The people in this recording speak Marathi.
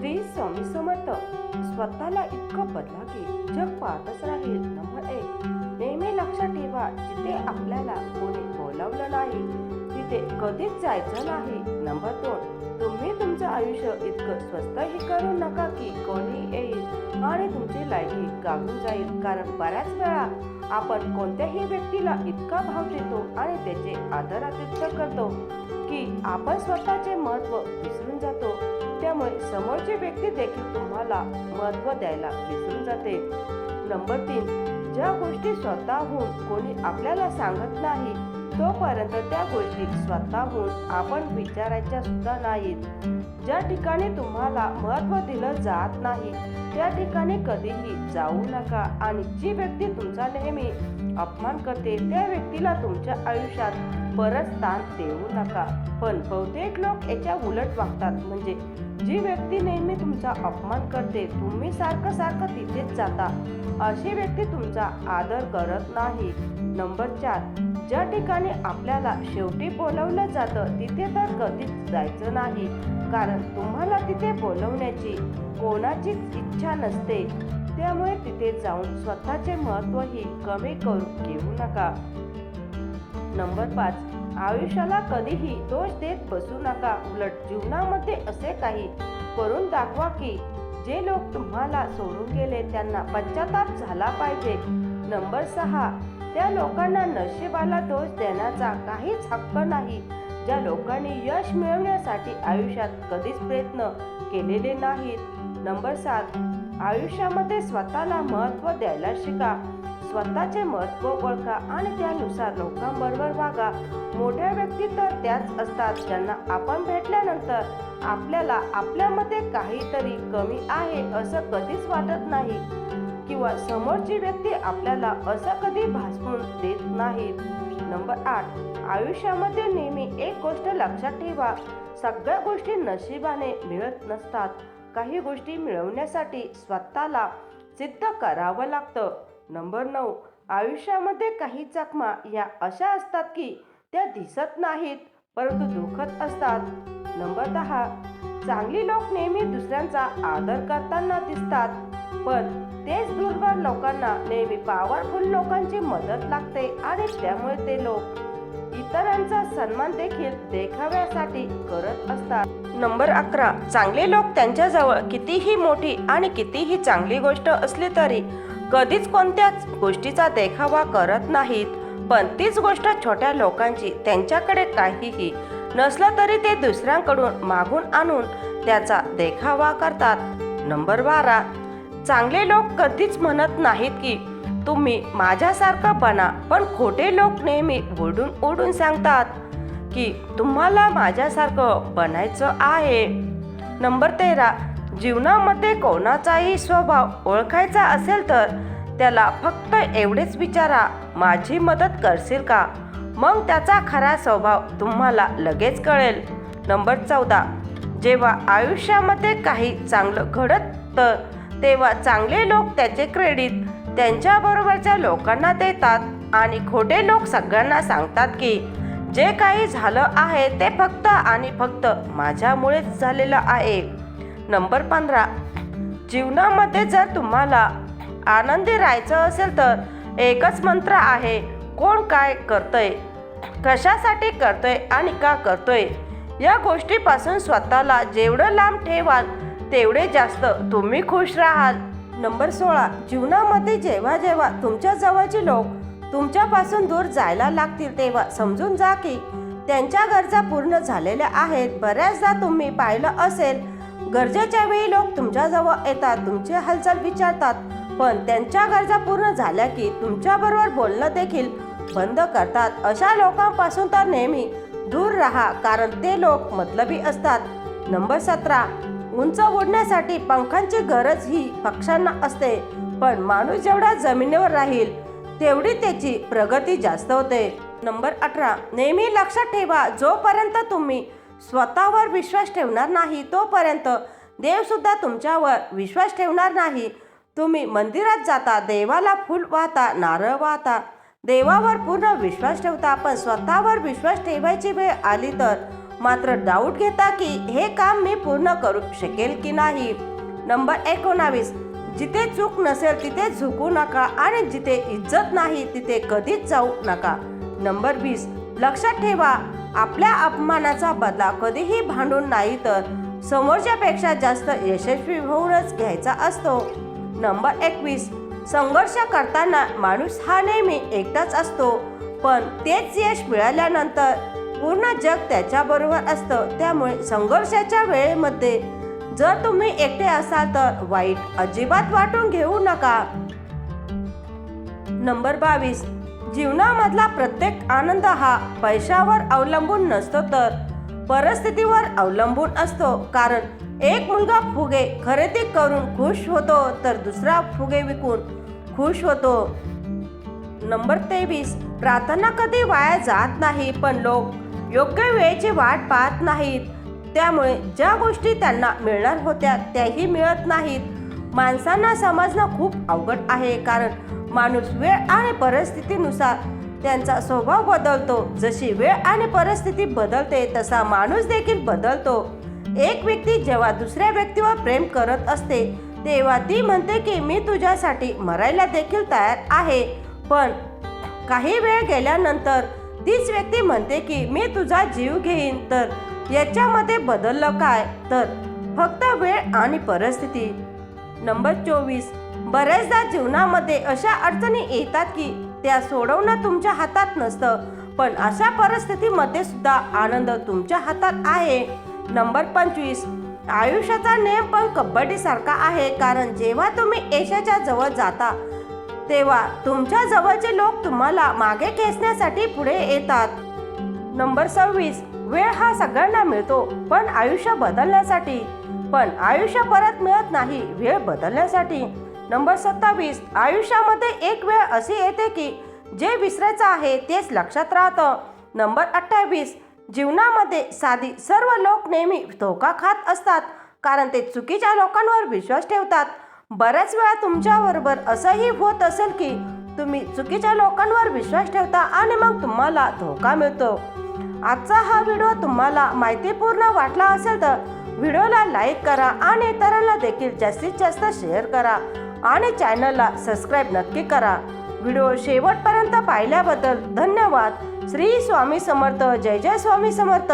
श्री स्वामी समर्थ. स्वतःला इतकं बदला की जग पाहतच राहील. नंबर एक नेहमी लक्षात ठेवा जिथे आपल्याला कोणी बोलावलं नाही तिथे कधीच जायचं नाही. नंबर दोन तुम्ही तुमचं आयुष्य इतकं स्वस्तही करू नका की कोणी येईल आणि तुमची लायकी गागून जाईल. कारण बऱ्याच वेळा आपण कोणत्याही व्यक्तीला इतका भाव देतो आणि त्याचे आदरातिथ्य करतो की आपण स्वतःचे महत्त्व विसरून जातो. त्यामुळे समोरची व्यक्ती देखील तुम्हाला महत्त्व द्यायला विसरून जाते. नंबर तीन ज्या गोष्टी स्वतःहून कोणी आपल्याला सांगत नाही तोपर्यंत त्या गोष्टी स्वतःहून आपण विचारायच्या सुद्धा नाहीत. ज्या ठिकाणी तुम्हाला महत्त्व दिलं जात नाही त्या ठिकाणी कधीही जाऊ नका आणि जी व्यक्ती तुमचा नेहमी अपमान करते त्या व्यक्तीला तुमच्या आयुष्यात परत स्थान देऊ नका. पण बहुतेक लोक याच्या उलट वागतात म्हणजे जी व्यक्ती नेहमी तुमचा अपमान करते तुम्ही सारखं सारखं तिथेच जाता. अशी व्यक्ती तुमचा आदर करत नाही. नंबर चार ज्या ठिकाणी आपल्याला शेवटी बोलवलं जातं तिथे तर कधीच जायचं नाही. कारण तुम्हाला तिथे बोलवण्याची कोणाचीच इच्छा नसते. त्यामुळे तिथे जाऊन स्वतःचे महत्त्वही कमी करून घेऊ नका. नंबर पाच आयुष्याला कधीही दोष देत बसू नका. उलट जीवनामध्ये असे काही करून दाखवा की जे लोक तुम्हाला सोडून गेले त्यांना पश्चाताप झाला पाहिजे. नंबर सहा त्या लोकांना नशिबाला दोष देण्याचा काहीच हक्क नाही. ज्या लोकांनी यश मिळवण्यासाठी आयुष्यात कधीच प्रयत्न केलेले नाहीत. नंबर सात आयुष्यामध्ये स्वतःला महत्त्व द्यायला शिका. स्वतःचे महत्त्व ओळखा आणि त्यानुसार लोकांबरोबर वागा. मोठ्या व्यक्ती तर त्याच असतात ज्यांना आपण भेटल्यानंतर आपल्याला आपल्यामध्ये काहीतरी कमी आहे असं कधीच वाटत नाही. किंवा समोरची व्यक्ती आपल्याला असं कधी भासवून देत नाहीत नंबर आठ आयुष्यामध्ये नेहमी एक गोष्ट लक्षात ठेवा. सगळ्या गोष्टी नशिबाने मिळत नसतात. काही गोष्टी मिळवण्यासाठी स्वतःला सिद्ध करावं लागतं. नंबर नऊ आयुष्यामध्ये काही चकमा या अशा असतात की त्या दिसत नाहीत परंतु दुखत असतात. नंबर दहा चांगली लोक नेहमी दुसऱ्यांचा आदर करताना दिसतात पण तेच दुर्बल लोकांना नेहमी पॉवरफुल लोकांची मदत लागते आणि त्यामुळे ते लोक इतरांचा सन्मान देखील देखाव्यासाठी करत असतात. नंबर अकरा चांगले लोक त्यांच्याजवळ कितीही मोठी आणि कितीही चांगली गोष्ट असली तरी कधीच कोणत्याच गोष्टीचा देखावा करत नाहीत. पण तीच गोष्ट छोट्या लोकांची त्यांच्याकडे काहीही नसलं तरी ते दुसऱ्यांकडून मागून आणून त्याचा देखावा करतात. नंबर बारा. चांगले लोक कधीच म्हणत नाहीत की तुम्ही माझ्यासारखं बना. पण खोटे लोक नेहमी ओढून ओढून सांगतात की तुम्हाला माझ्यासारखं बनायचं आहे. नंबर तेरा. जीवनामध्ये कोणाचाही स्वभाव ओळखायचा असेल तर त्याला फक्त एवढेच विचारा माझी मदत करशील का? मग त्याचा खरा स्वभाव तुम्हाला लगेच कळेल. नंबर चौदा. जेव्हा आयुष्यामध्ये काही चांगलं घडत तर तेव्हा चांगले लोक त्याचे क्रेडिट त्यांच्याबरोबरच्या लोकांना देतात आणि खोटे लोक सगळ्यांना सांगतात की जे काही झालं आहे ते फक्त आणि फक्त माझ्यामुळेच झालेलं आहे. नंबर पंधरा. जीवनामध्ये जर तुम्हाला आनंदी राहायचं असेल तर एकच मंत्र आहे कोण काय करतंय कशासाठी करतोय आणि का करतोय. या गोष्टीपासून स्वतःला जेवढं लांब ठेवाल तेवढे जास्त तुम्ही खुश राहाल. नंबर सोळा. जीवनामध्ये जेव्हा जेव्हा तुमच्या जवळचे लोक तुमच्यापासून दूर जायला लागतील तेव्हा समजून जा की त्यांच्या गरजा पूर्ण झालेल्या आहेत. बऱ्याचदा तुम्ही पाहिलं असेल गरजेच्या वेळी लोक तुमच्याजवळ येतात तुमची हालचाल विचारतात. पण त्यांच्या गरजा पूर्ण झाल्या की तुमच्याबरोबर बोलणं देखील बंद करतात. अशा लोकांपासून तर नेहमी दूर राहा कारण ते लोक मतलबी असतात. नंबर सतरा. उंच उडण्यासाठी पंखांची गरज ही पक्ष्यांना असते. पण माणूस जेवढा जमिनीवर राहील तेवढी त्याची प्रगती जास्त होते. नंबर अठरा. नेहमी लक्षात ठेवा जोपर्यंत तुम्ही स्वतःवर विश्वास ठेवणार नाही तोपर्यंत देवसुद्धा तुमच्यावर विश्वास ठेवणार नाही. तुम्ही मंदिरात जाता देवाला फूल वाहता नारळ वाहता. देवावर पूर्ण विश्वास ठेवता पण स्वतःवर विश्वास ठेवायची वेळ आली तर मात्र डाऊट घेता की हे काम मी पूर्ण करू शकेल की नाही. नंबर एकोणावीस. जिथे चूक नसेल तिथे झुकू नका आणि जिथे इज्जत नाही तिथे कधीच जाऊ नका. नंबर वीस. लक्षात ठेवा आपल्या अपमानाचा बदला कधीही भांडून नाही तर समोरच्यापेक्षा जास्त यशस्वी होऊनच घ्यायचा असतो. नंबर एकवीस. संघर्ष करताना माणूस हा नेहमी एकटाच असतो पण तेच यश मिळाल्यानंतर पूर्ण जग त्याच्याबरोबर असतं. त्यामुळे संघर्षाच्या वेळेमध्ये जर तुम्ही एकटे असाल तर वाईट अजिबात वाटून घेऊ नका. नंबर बावीस. जीवनामधला प्रत्येक आनंद हा पैशावर अवलंबून नसतो तर परिस्थितीवर अवलंबून असतो. कारण एक मुलगा फुगे खरेदी करून खुश होतो तर दुसरा फुगे विकून खुश होतो. नंबर तेवीस प्रार्थना कधी वाया जात नाही पण लोक योग्य वेळेची वाट पाहत नाहीत. त्यामुळे ज्या गोष्टी त्यांना मिळणार होत्या त्याही मिळत नाहीत. माणसांना समजणं खूप अवघड आहे कारण माणूस वेळ आणि परिस्थितीनुसार त्यांचा स्वभाव बदलतो. जशी वेळ आणि परिस्थिती बदलते तसा माणूस देखील बदलतो. एक व्यक्ती जेव्हा दुसऱ्या व्यक्तीवर प्रेम करत असते तेव्हा ती म्हणते की मी तुझ्यासाठी मरायला देखील तयार आहे. पण काही वेळ गेल्यानंतर तीच व्यक्ती म्हणते की मी तुझा जीव घेईन. तर याच्यामध्ये बदललं काय? तर फक्त वेळ आणि परिस्थिती. नंबर चोवीस. बऱ्याचदा जीवनामध्ये अशा अडचणी येतात की त्या सोडवणं तुमच्या हातात नसतं. पण अशा परिस्थितीमध्ये सुद्धा आनंद तुमच्या हातात आहे. नंबर पंचवीस. आयुष्याचा नेम पण कबड्डीसारखा आहे. कारण जेव्हा तुम्ही यशाच्या जवळ जाता तेव्हा तुमच्या जवळचे लोक तुम्हाला मागे खेचण्यासाठी पुढे येतात. नंबर सव्वीस. वेळ हा सगळ्यांना मिळतो पण आयुष्य बदलण्यासाठी पण आयुष्य परत मिळत नाही वेळ बदलण्यासाठी. नंबर सत्तावीस आयुष्यामध्ये एक वेळ अशी येते की जे विसरायचं आहे तेच लक्षात राहतं. नंबर अठ्ठावीस जीवनामध्ये साधी सर्व लोक नेहमी धोका खात असतात कारण ते चुकीच्या लोकांवर विश्वास ठेवतात. बऱ्याच वेळा तुमच्याबरोबर असंही होत असेल की तुम्ही चुकीच्या लोकांवर विश्वास ठेवता आणि मग तुम्हाला धोका मिळतो. आजचा हा व्हिडिओ तुम्हाला माहितीपूर्ण वाटला असेल तर व्हिडिओला लाईक करा आणि इतरांना देखील जास्तीत जास्त शेअर करा आणि चॅनलला सबस्क्राईब नक्की करा. व्हिडिओ शेवटपर्यंत पाहिल्याबद्दल धन्यवाद. श्री स्वामी समर्थ. जय जय स्वामी समर्थ.